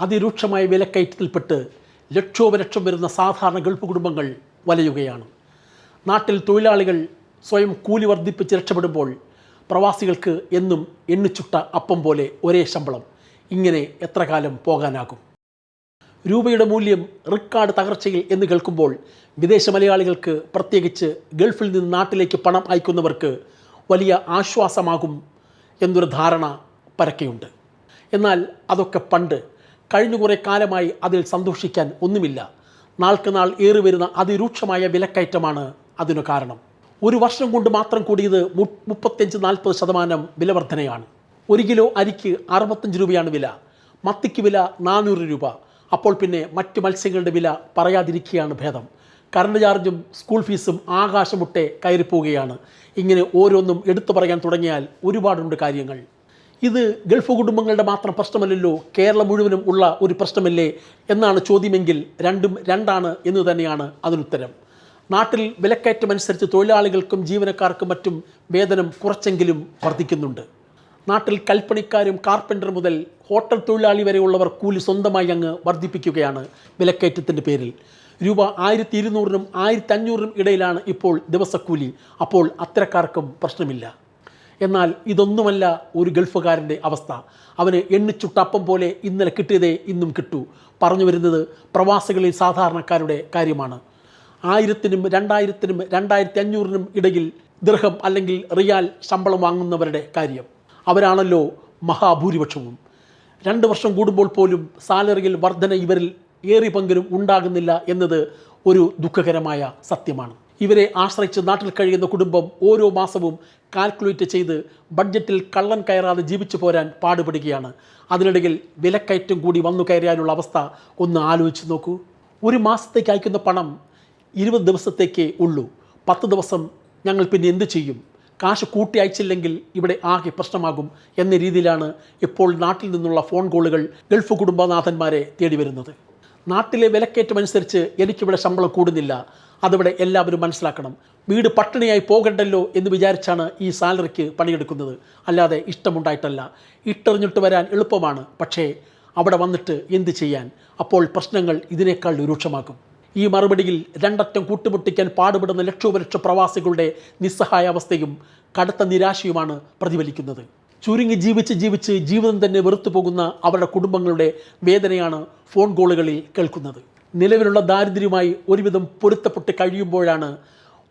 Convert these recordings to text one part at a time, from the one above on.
അതിരൂക്ഷമായ വിലക്കയറ്റത്തിൽപ്പെട്ട് ലക്ഷോപലക്ഷം വരുന്ന സാധാരണ ഗൾഫ് കുടുംബങ്ങൾ വലയുകയാണ്. നാട്ടിൽ തൊഴിലാളികൾ സ്വയം കൂലി വർദ്ധിപ്പിച്ച് രക്ഷപ്പെടുമ്പോൾ പ്രവാസികൾക്ക് എന്നും എണ്ണിച്ചുട്ട അപ്പം പോലെ ഒരേ ശമ്പളം. ഇങ്ങനെ എത്ര കാലം പോകാനാകും? രൂപയുടെ മൂല്യം റിക്കാർഡ് തകർച്ചയിൽ എന്ന് കേൾക്കുമ്പോൾ വിദേശ മലയാളികൾക്ക് പ്രത്യേകിച്ച് ഗൾഫിൽ നിന്ന് നാട്ടിലേക്ക് പണം അയക്കുന്നവർക്ക് വലിയ ആശ്വാസമാകും എന്നൊരു ധാരണ പരക്കെയുണ്ട്. എന്നാൽ അതൊക്കെ പണ്ട് കഴിഞ്ഞ കുറേ കാലമായി അതിൽ സന്തോഷിക്കാൻ ഒന്നുമില്ല. നാൾക്ക് നാൾ ഏറി വരുന്ന അതിരൂക്ഷമായ വിലക്കയറ്റമാണ് അതിനു കാരണം. ഒരു വർഷം കൊണ്ട് മാത്രം കൂടിയത് മുപ്പത്തഞ്ച് നാൽപ്പത് ശതമാനം വിലവർധനയാണ് ഒരു കിലോ അരിക്ക് അറുപത്തഞ്ച് രൂപയാണ് വില. മത്തിക്ക് വില നാനൂറ് രൂപ. അപ്പോൾ പിന്നെ മറ്റ് മത്സ്യങ്ങളുടെ വില പറയാതിരിക്കുകയാണ് ഭേദം. കറണ്ട് ചാർജും സ്കൂൾ ഫീസും ആകാശമുട്ടെ കയറിപ്പോവുകയാണ്. ഇങ്ങനെ ഓരോന്നും എടുത്തു പറയാൻ തുടങ്ങിയാൽ ഒരുപാടുണ്ട് കാര്യങ്ങൾ. ഇത് ഗൾഫ് കുടുംബങ്ങളുടെ മാത്രം പ്രശ്നമല്ലല്ലോ കേരളം മുഴുവനും ഉള്ള ഒരു പ്രശ്നമല്ലേ എന്നാണ് ചോദ്യമെങ്കിൽ രണ്ടും രണ്ടാണ് എന്ന് തന്നെയാണ് അതിനുത്തരം. നാട്ടിൽ വിലക്കയറ്റം അനുസരിച്ച് തൊഴിലാളികൾക്കും ജീവനക്കാർക്കും മറ്റും വേതനം കുറച്ചെങ്കിലും വർദ്ധിക്കുന്നുണ്ട്. നാട്ടിൽ കൽപ്പണിക്കാരും കാർപ്പന്റർ മുതൽ ഹോട്ടൽ തൊഴിലാളി വരെയുള്ളവർ കൂലി സ്വന്തമായി അങ്ങ് വർദ്ധിപ്പിക്കുകയാണ് വിലക്കയറ്റത്തിന്റെ പേരിൽ. രൂപ ആയിരത്തി ഇരുന്നൂറിനും ആയിരത്തി അഞ്ഞൂറിനും ഇടയിലാണ് ഇപ്പോൾ ദിവസക്കൂലി. അപ്പോൾ അത്തരക്കാർക്കും പ്രശ്നമില്ല. എന്നാൽ ഇതൊന്നുമല്ല ഒരു ഗൾഫുകാരന്റെ അവസ്ഥ. അവന് എണ്ണിച്ചുട്ടപ്പം പോലെ ഇന്നലെ കിട്ടിയതേ ഇന്നും കിട്ടൂ. പറഞ്ഞു വരുന്നത് പ്രവാസികളിൽ സാധാരണക്കാരുടെ കാര്യമാണ്. ആയിരത്തിനും രണ്ടായിരത്തിനും രണ്ടായിരത്തി അഞ്ഞൂറിനും ഇടയിൽ ദൃഹം അല്ലെങ്കിൽ റിയാൽ ശമ്പളം വാങ്ങുന്നവരുടെ കാര്യം. അവരാണല്ലോ മഹാഭൂരിപക്ഷവും. രണ്ട് വർഷം കൂടുമ്പോൾ പോലും സാലറിയിൽ വർധന ഇവരിൽ ഏറി പങ്കിലും ഉണ്ടാകുന്നില്ല എന്നത് ഒരു ദുഃഖകരമായ സത്യമാണ്. ഇവരെ ആശ്രയിച്ച് നാട്ടിൽ കഴിയുന്ന കുടുംബം ഓരോ മാസവും കാൽക്കുലേറ്റ് ചെയ്ത് ബഡ്ജറ്റിൽ കള്ളൻ കയറാതെ ജീവിച്ചു പോരാൻ പാടുപെടുകയാണ്. അതിനിടയിൽ വിലക്കയറ്റം കൂടി വന്നു കയറിയാനുള്ള അവസ്ഥ ഒന്ന് ആലോചിച്ച് നോക്കൂ. ഒരു മാസത്തേക്ക് അയക്കുന്ന പണം ഇരുപത് ദിവസത്തേക്കേ ഉള്ളൂ. പത്ത് ദിവസം ഞങ്ങൾ പിന്നെ എന്ത് ചെയ്യും? കാശ് കൂട്ടി അയച്ചില്ലെങ്കിൽ ഇവിടെ ആകെ പ്രശ്നമാകും എന്ന രീതിയിലാണ് ഇപ്പോൾ നാട്ടിൽ നിന്നുള്ള ഫോൺ കോളുകൾ ഗൾഫ് കുടുംബനാഥന്മാരെ തേടി വരുന്നത് നാട്ടിലെ വിലക്കയറ്റമനുസരിച്ച് എനിക്കിവിടെ ശമ്പളം കൂടുന്നില്ല. അതിവിടെ എല്ലാവരും മനസ്സിലാക്കണം. വീട് പട്ടിണിയായി പോകണ്ടല്ലോ എന്ന് വിചാരിച്ചാണ് ഈ സാലറിക്ക് പണിയെടുക്കുന്നത്. അല്ലാതെ ഇഷ്ടമുണ്ടായിട്ടല്ല. ഇട്ടെറിഞ്ഞിട്ട് വരാൻ എളുപ്പമാണ്. പക്ഷേ അവിടെ വന്നിട്ട് എന്ത് ചെയ്യാൻ? അപ്പോൾ പ്രശ്നങ്ങൾ ഇതിനേക്കാൾ രൂക്ഷമാകും. ഈ മറുപടിയിൽ രണ്ടറ്റം കൂട്ടുമുട്ടിക്കാൻ പാടുപെടുന്ന ലക്ഷോപലക്ഷ പ്രവാസികളുടെ നിസ്സഹായ അവസ്ഥയും കടുത്ത നിരാശയുമാണ് പ്രതിഫലിക്കുന്നത്. ചുരുങ്ങി ജീവിച്ച് ജീവിച്ച് ജീവിതം തന്നെ വെറുത്തു പോകുന്ന അവരുടെ കുടുംബങ്ങളുടെ വേദനയാണ് ഫോൺ കോളുകളിൽ കേൾക്കുന്നത്. നിലവിലുള്ള ദാരിദ്ര്യവുമായി ഒരുവിധം പൊരുത്തപ്പെട്ട് കഴിയുമ്പോഴാണ്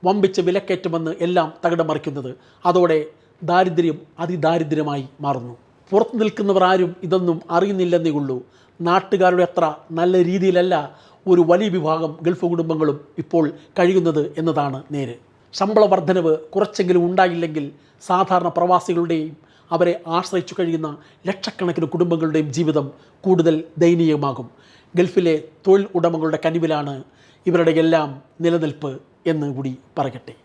വമ്പിച്ച വിലക്കയറ്റമെന്ന് എല്ലാം തകിടം മറിക്കുന്നത് അതോടെ ദാരിദ്ര്യം അതിദാരിദ്ര്യമായി മാറുന്നു. പുറത്തു നിൽക്കുന്നവർ ആരും ഇതൊന്നും അറിയുന്നില്ലെന്നേ ഉള്ളൂ. നാട്ടുകാരുടെ അത്ര നല്ല രീതിയിലല്ല ഒരു വലിയ വിഭാഗം ഗൾഫ് കുടുംബങ്ങളും ഇപ്പോൾ കഴിയുന്നത് എന്നതാണ് നേര്. ശമ്പള വർധനവ് കുറച്ചെങ്കിലും ഉണ്ടായില്ലെങ്കിൽ സാധാരണ പ്രവാസികളുടെയും അവരെ ആശ്രയിച്ചു കഴിയുന്ന ലക്ഷക്കണക്കിന് കുടുംബങ്ങളുടെയും ജീവിതം കൂടുതൽ ദയനീയമാകും. ഗൾഫിലെ തൊഴിൽ ഉടമകളുടെ കനിവിലാണ് ഇവരുടെ എല്ലാം നിലനിൽപ്പ് എന്ന് കൂടി പറയട്ടെ.